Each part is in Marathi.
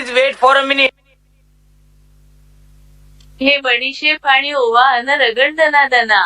please wait for a minute हे बडीशेप आणि ओवा अन रगड दना दना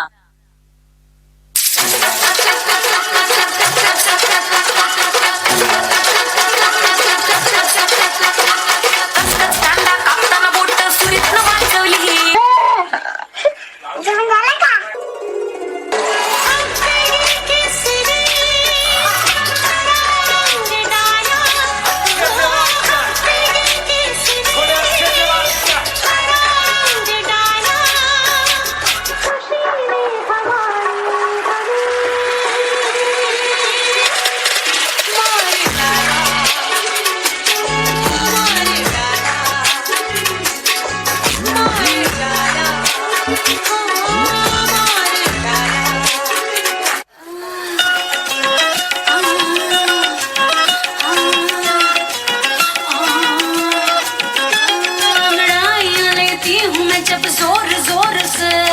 हूँ मैं जब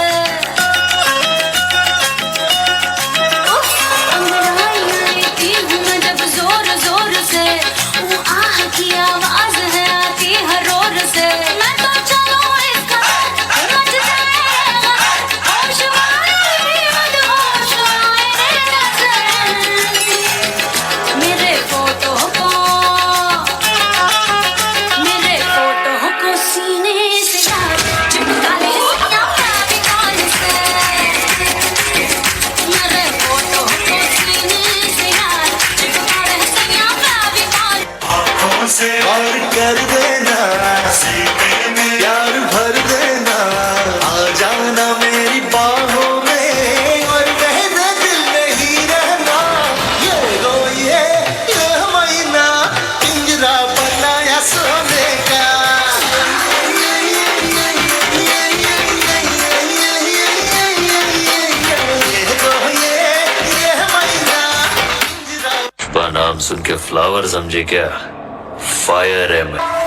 सुन के फ्लावर समझे क्या? फायर है मैं।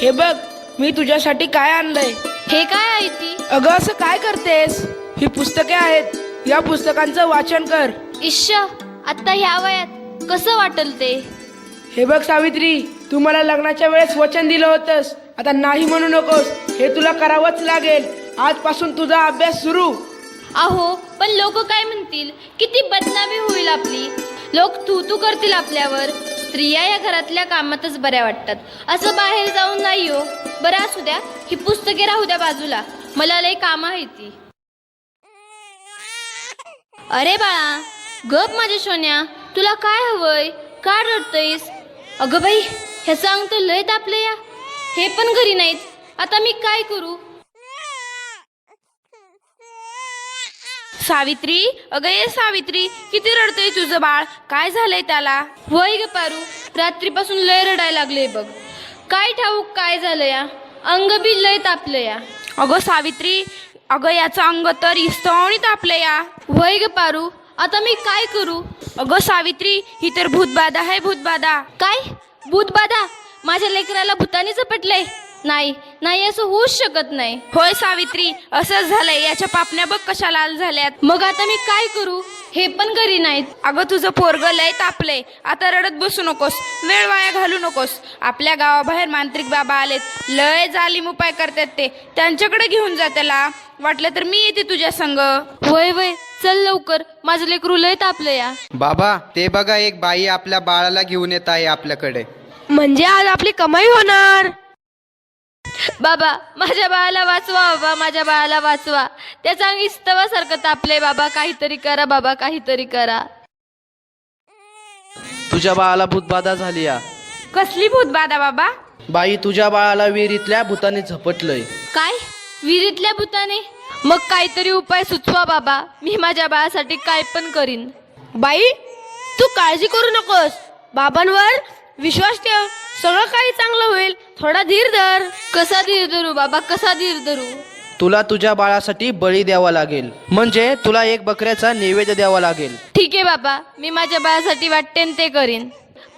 हे बघ मी तुझ्यासाठी काय आणलंय? हे काय आहे ती? अगं असं काय करतेस? ही पुस्तके आहेत. या पुस्तकांचं वाचन कर. इश्श आता ह्या वयात कसं वाटल ते? हे बघ सावित्री तू मला लग्नाच्या वेळेस वचन दिलं होतंस. आता नाही म्हणू नकोस. हे तुला करावंच लागेल. आजपासून तुझा अभ्यास सुरू. अहो पण लोक काय म्हणतील? किती बदनामी होईल आपली. लोक तू तू करतील आपल्यावर. स्त्रिया या घरातल्या कामातच बऱ्या वाटतात. असं बाहेर जाऊन नाही हो. बरं असू द्या. ही पुस्तके राहू द्या बाजूला. मला लय कामं आहे ती. अरे बाळा गप माझ्या सोन्या. तुला काय हवंय? का रडतयस? अगं बाई ह्याचं अंग तर लय तापलं या. हे पण घरी नाहीत. आता मी काय करू? सावित्री अगं ये सावित्री किती रडतय तुझं बाळ? काय झालंय त्याला? वय ग पारू रात्रीपासून लय रडायला लागले बघ. काय ठाऊक काय झालं या? अंग बी लय तापलं या. अगं सावित्री अगं याचं अंग तर इस्तवणी तापलं या. वय ग पारू आता मी काय करू? अगं सावित्री ही तर भूतबाधा आहे भूतबाधा. काय? भूतबाधा? माझ्या लेकराला भूताने झपटलंय. नाही नाही असं होऊच शकत नाही. होय सावित्री असंच झालंय. याच्या पापण्या बघ कशा लाल झाल्यात. मग आता मी काय करू? हे पण घरी नाहीत. अगं तुझं पोरग लय तापलंय. आता रडत बसू नकोस. वेळ वाया घालू नकोस. आपल्या गावाबाहेर मांत्रिक बाबा आलेत. लय जालीम उपाय करतात ते. त्यांच्याकडे घेऊन जा त्याला. वाटलं तर मी येते तुझ्या संग. वय वय. चल लवकर. माझं लेकरू लय तापलं या. बाबा ते बघा एक बाई आपल्या बाळाला घेऊन येत आहे आपल्याकडे. म्हणजे आज आपली कमाई होणार. बाबा माझ्या बाळाला वाचवा बाबा माझ्या बाळाला वाचवा. त्याचा अंग इस्तवासारखं तापले बाबा काहीतरी करा बाबा काहीतरी करा. तुझ्या बाळाला भूतबाधा झाली या. कसली भूतबाधा बाबा? बाई तुझ्या बाळाला विहिरीतल्या भूताने झपटलंय. काय? विहिरीतल्या भूताने? मग काहीतरी उपाय सुचवा बाबा. मी माझ्या बाळासाठी काय पण करीन. बाई तू काळजी करू नकोस. बाबांवर विश्वास ठेव. सगळं काही चांगलं होईल. थोडा धीर धर. कसा धीर धरू बाबा? कसा धीर धरू? तुला तुझ्या बाळासाठी बळी द्यावा लागेल. म्हणजे तुला एक बकऱ्याचा नैवेद्य द्यावा लागेल. ठीक आहे बाबा. मी माझ्या बाळासाठी वाटते न ते करीन.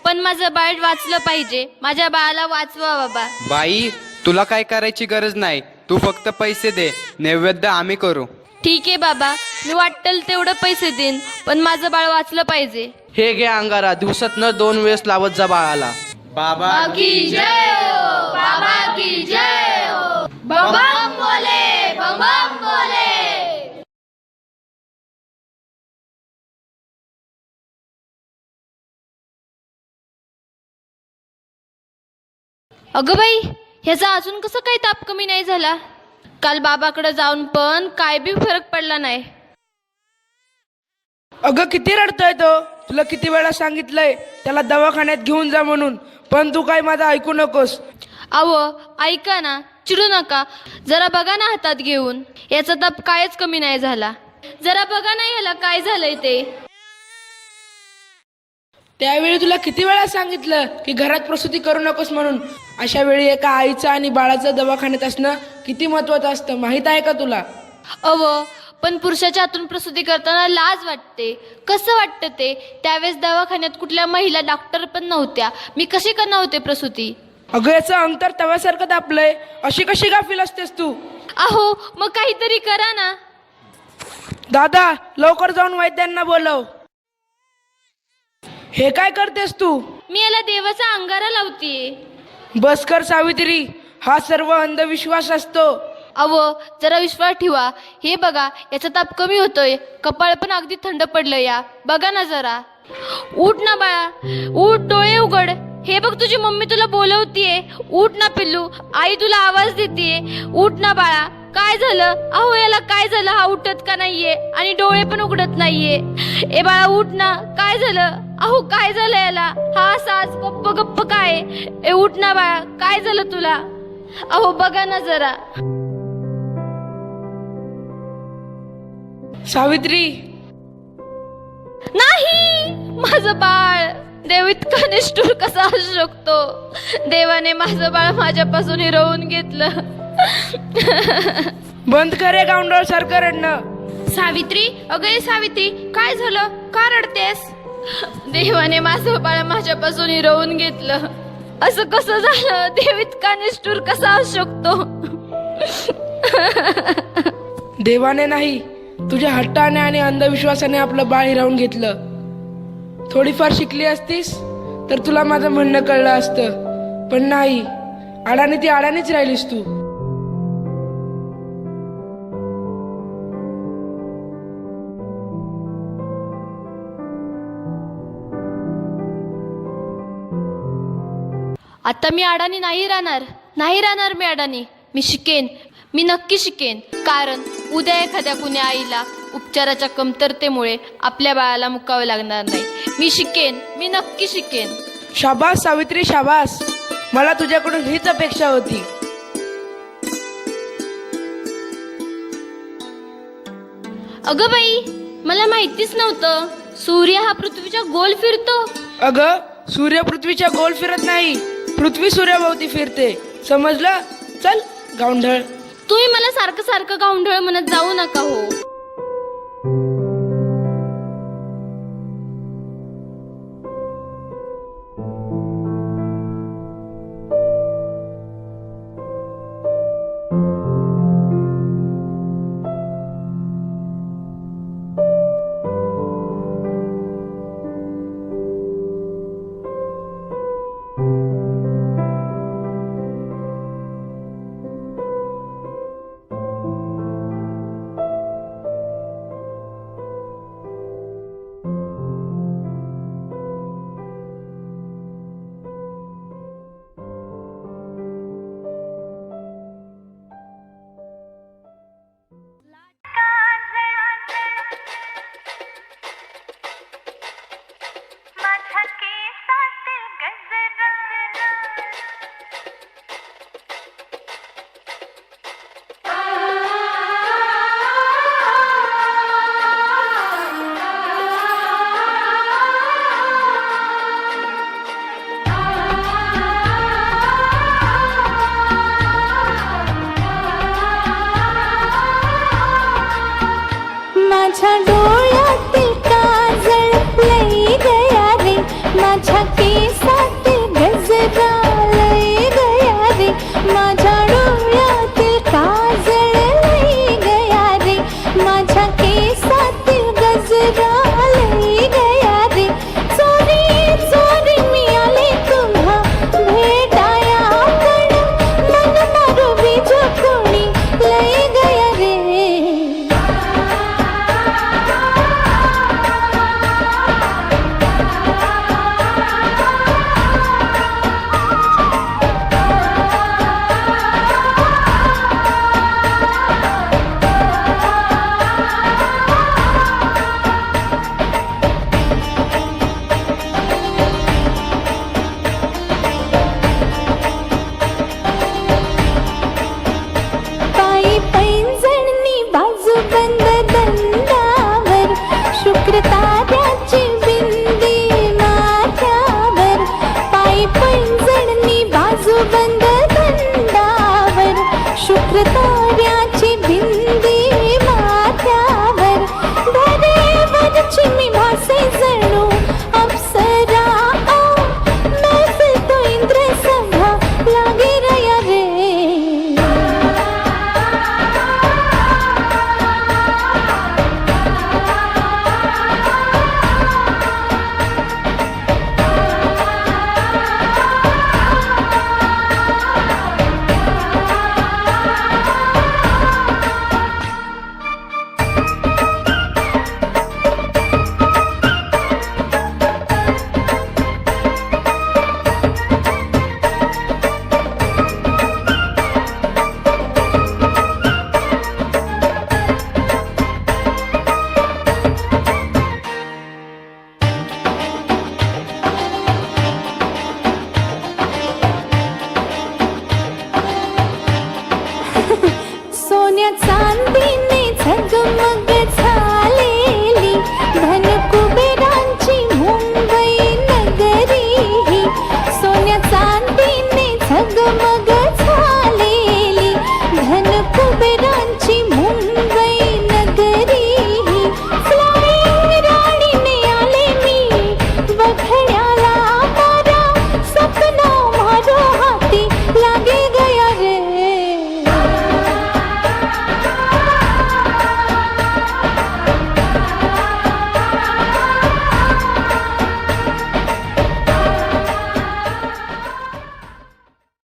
पण माझं बाळ वाचलं पाहिजे. माझ्या बाळाला वाचवा बाबा. बाई तुला काय करायची गरज नाही. तू फक्त पैसे दे. नैवेद्य आम्ही करू. ठीक आहे बाबा. मी वाटेल तेवढं पैसे देईन. पण माझं बाळ वाचलं पाहिजे. हे घे अंगारा. दिवसात न दोन वेळेस लावत जा बाळाला. बाबा अगं बाई ह्याचा अजून कसं काही ताप कमी नाही झाला? काल बाबाकडे जाऊन पण काय बी फरक पडला नाही. अगं किती रडतोय तो? तुला किती वेळा सांगितलंय त्याला दवाखान्यात घेऊन जा म्हणून. पण तू काय माझं ऐकू नकोस. अव ऐका ना चिडू नका. जरा बघा ना हातात घेऊन. याचा ताप कायच कमी नाही झाला. जरा बघा ना ह्याला काय झालंय ते. त्यावेळी तुला किती वेळा सांगितलं की घरात प्रसूती करू नकोस म्हणून? अशा वेळी एका आईचं आणि बाळाचं दवाखान्यात असणं किती महत्वाचं असतं माहीत आहे का तुला? अव पण पुरुषाच्या हातून प्रसूती करताना लाज वाटते. कसं वाटतं ते? त्यावेळेस दवाखान्यात कुठल्या महिला डॉक्टर पण नव्हत्या. मी कशी करणार होते प्रसूती? अगं याचं अंतर तव्यासारखं तापलंय अशी कशी गाफील असतेस तू? अहो मग काहीतरी करा ना. दादा लवकर जाऊन वैद्यांना बोलव. हे काय करतेस तू? मी याला देवाचा अंगारा लावतीये. बस कर सावित्री. हा सर्व अंधविश्वास असतो. अव जरा विश्वास ठेवा. हे बघा याचा ताप कमी होतोय. कपाळ पण अगदी थंड पडलं या. बघा ना जरा. उठ ना बाळा. उठ डोळे उघड. हे बघ तुझी मम्मी तुला बोलवतीये. उठ ना पिल्लू. आई तुला आवाज देते उठ ना बाळा. काय झालं? अहो याला काय झालं? हा उठत का नाहीये? आणि डोळे पण उघडत नाहीये. ए बाळा उठ ना. काय झालं? अहो काय झालं याला? हा सास गप्प गप्प काय? ए उठ ना बाळा. काय झालं तुला? अहो बघा ना जरा. सावित्री! नाही! माझं बाळ! देव इतका निष्ठुर कसा असू शकतो? देवाने माझं बाळ माझ्यापासून हिरवून घेतलं. बंद करे गावंडळ सारखं रडणं. सावित्री अगं सावित्री काय झालं? का रडतेस? देवाने माझं बाळ माझ्यापासून हिरवून घेतलं. असं कसं झालं? देव इतका निष्ठुर कसा असू शकतो? देवाने नाही तुझ्या हट्टाने आणि अंधविश्वासाने आपलं बाळ हिरावून घेतलं. थोडीफार शिकली असतीस तर तुला माझं म्हणणं कळलं असतं. पण नाही अडाणी ती अडाणीच राहिलीस तू. आता मी अडाणी नाही राहणार. नाही राहणार मी अडाणी. मी शिकेन. मी नक्की शिकेन. कारण उद्या एखाद्या कुण्या आईला उपचाराच्या कमतरतेमुळे आपल्या बाळाला मुकावे लागणार नाही. मी शिकेन. मी नक्की शिकेन. शाबास सावित्री शाबास. मला तुझ्याकडून हीच अपेक्षा होती. अगं बाई मला माहितीच नव्हतं. सूर्य हा पृथ्वीच्या गोल फिरतो. अगं सूर्य पृथ्वीच्या गोल फिरत नाही. पृथ्वी सूर्याभोवती फिरते. समजलं? चल गावंढळ तुम्ही मला सारखं सारखं गावंढळ म्हणत जाऊ नका हो.